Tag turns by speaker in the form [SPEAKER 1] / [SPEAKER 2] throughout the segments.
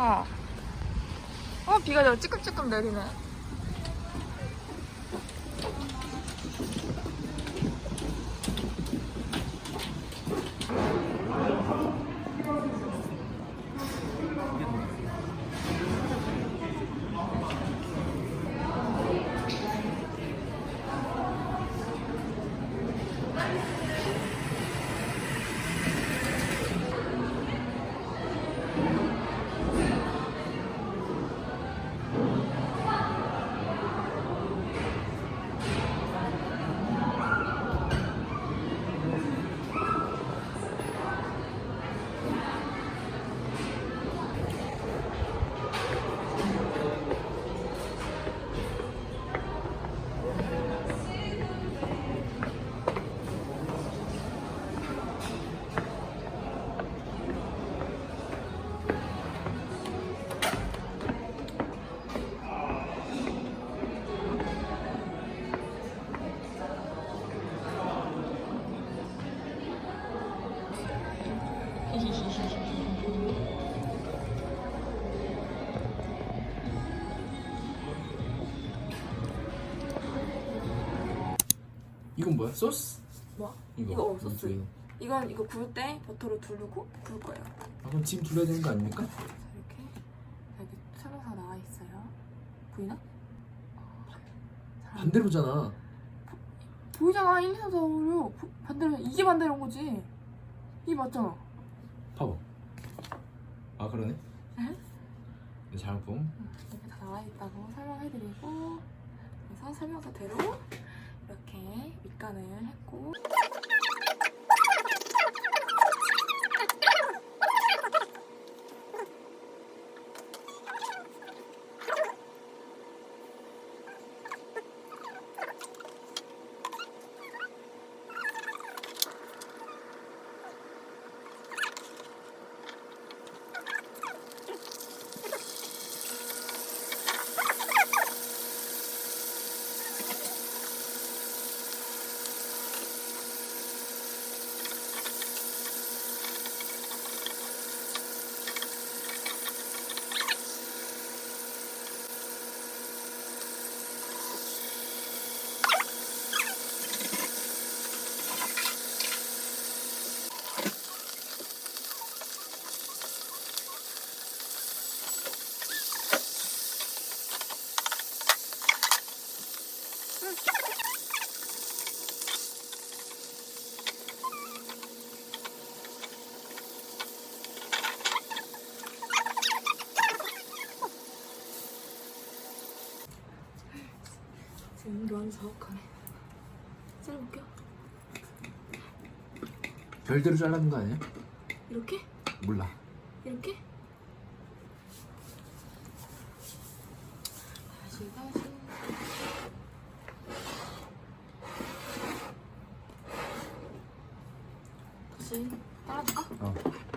[SPEAKER 1] 어. 어, 비가 저 찌끔찌끔 내리네.
[SPEAKER 2] 이건 뭐야? 소스?
[SPEAKER 1] 뭐?
[SPEAKER 2] 이거.
[SPEAKER 1] 이거 소스.
[SPEAKER 2] 이쪽에.
[SPEAKER 1] 이건 이거 구울 때 버터로 두르고 구울 거예요.
[SPEAKER 2] 아, 그럼 지금 둘러야 되는 거 아닙니까?
[SPEAKER 1] 자, 이렇게 여기 설명서 나와 있어요. 보이나?
[SPEAKER 2] 반대로잖아.
[SPEAKER 1] 보이잖아 1, 2, 3, 4, 5, 6 반대로 이게 반대로인 거지 이게 맞잖아
[SPEAKER 2] 봐봐. 아 그러네.
[SPEAKER 1] 응?
[SPEAKER 2] 네, 봄.
[SPEAKER 1] 이렇게 다 나와 있다고 설명해드리고 그래서 설명서대로 이렇게 밑간을 했고 지금 너무 자욱하네 잘라볼게요
[SPEAKER 2] 별대로 잘라는 거 아니야?
[SPEAKER 1] 이렇게?
[SPEAKER 2] 몰라.
[SPEAKER 1] 이렇게? 다시 다시 다시 따라볼까?
[SPEAKER 2] 어.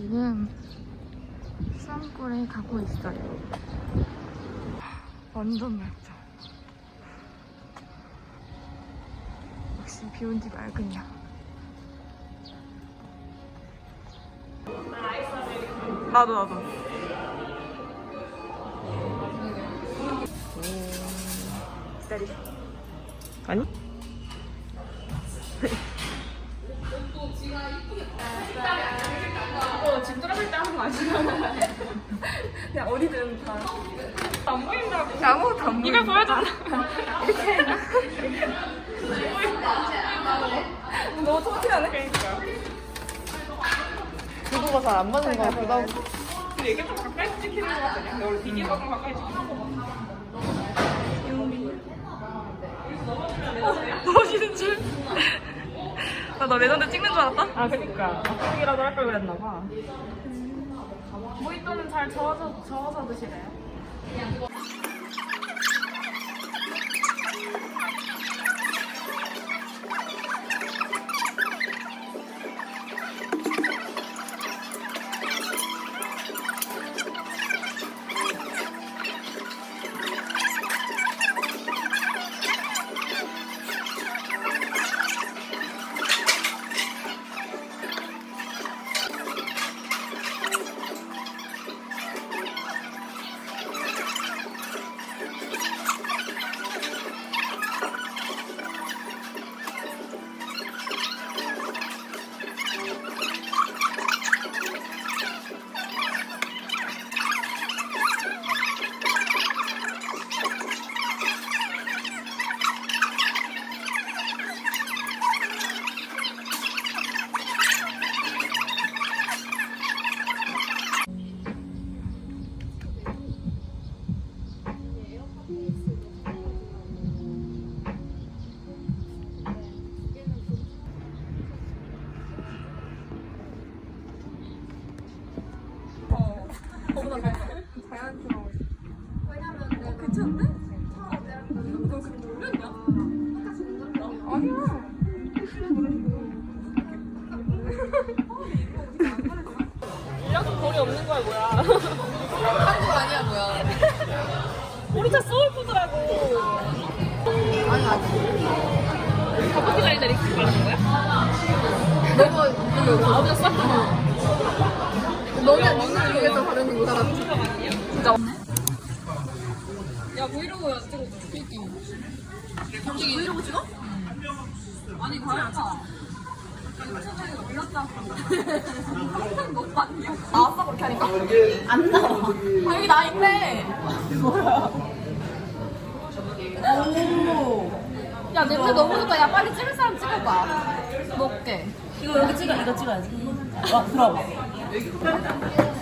[SPEAKER 1] 지금 수암골에 가고 있어요. 완전 맑죠? 역시 비 온 지 맑은 양. 나도 나도. 기다리. 아니?
[SPEAKER 3] 그냥 어디든 다. 안 보인다고.
[SPEAKER 1] 아무것도 안
[SPEAKER 3] 이걸 보여줘. 너무 토티하네. 그러니까.
[SPEAKER 1] 구도가 잘 안 맞는 거 같기도 하고.
[SPEAKER 3] 근데 이게 좀 가까이 찍히는 거 같거든요. 근데 원래 비디오가 좀 가까이 찍히는 거
[SPEAKER 1] 멋있는 줄. 나너 레전드 찍는 줄 알았다?
[SPEAKER 3] 아, 그니까. 앞쪽이라도 할 걸 그랬나봐. 모히또는 잘 저어서, 저어서 드시나요? 이렇게 거리 없는 거야, 뭐야.
[SPEAKER 1] 한국 아니야 뭐야.
[SPEAKER 3] 우리 차 소울푸드라고.
[SPEAKER 1] 아니 아니.
[SPEAKER 3] 가보기 전에 이렇게 말하는 거야?
[SPEAKER 1] 너가 근데
[SPEAKER 3] 어디였어?
[SPEAKER 1] 너는 눈을 위해서 다른 못 알았지. 진짜.
[SPEAKER 3] 야, 브이로그 찍어줘. 솔직히. 브이로그 찍어? 아니, 과연
[SPEAKER 1] 나왔어 그렇게 하니까?
[SPEAKER 3] 안 나와. 아, 여기 나 있네.
[SPEAKER 1] 야 냄새 너무 좋다. 야 빨리 찍을 사람 찍어봐. 먹게.
[SPEAKER 4] 이거 여기 찍어, 이거 찍어야지. 와, 들어봐.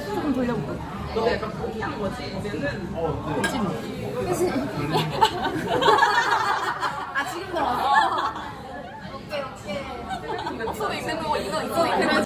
[SPEAKER 1] 조금 돌려볼까?
[SPEAKER 4] 너 약간 포기하는 거지? 이제는
[SPEAKER 1] 그치? 아 지금 들어왔어? 뭐 이거 이거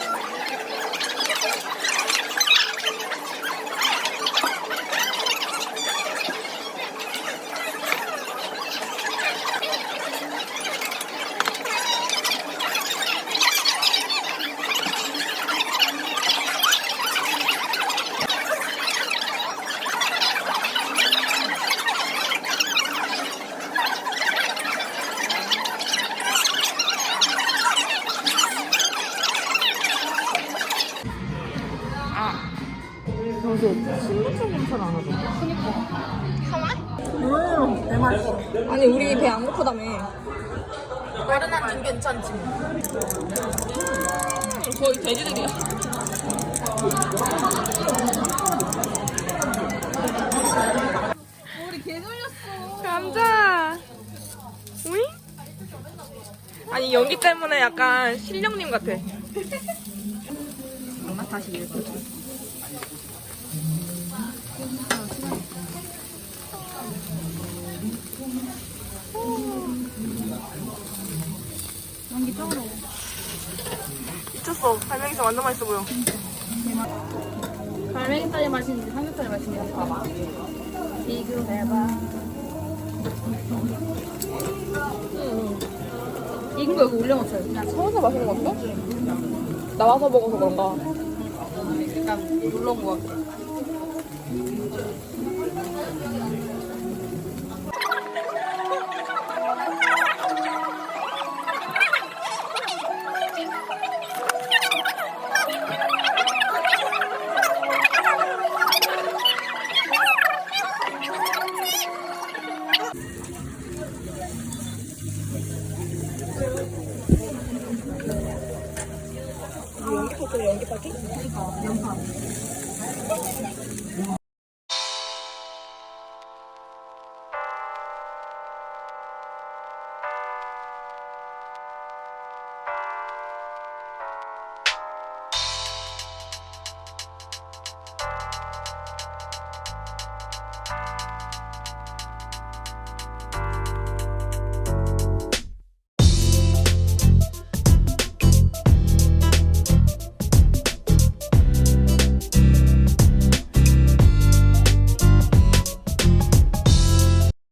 [SPEAKER 1] 없어도 있는 거고 이거 있어도 있는 거지.
[SPEAKER 3] 아니, 우리 배 안 고프다며.
[SPEAKER 1] 다른 한좀 괜찮지.
[SPEAKER 3] 거의 돼지들이야.
[SPEAKER 1] 감자. 우잉? 아니 연기 때문에 약간 실령님 같아.
[SPEAKER 3] 엄마 다시 읽어.
[SPEAKER 1] 미쳤어. 갈매기살 완전 맛있어 보여.
[SPEAKER 3] 갈매기살이 맛있는지 삼겹살이 맛있는지 봐봐. 비교해봐. 익은 거 여기 올려놓자. 그냥
[SPEAKER 1] 서울서 맛있는 거 같아? 나와서 먹어서 그런가?
[SPEAKER 3] 약간 놀러 온 거 같아.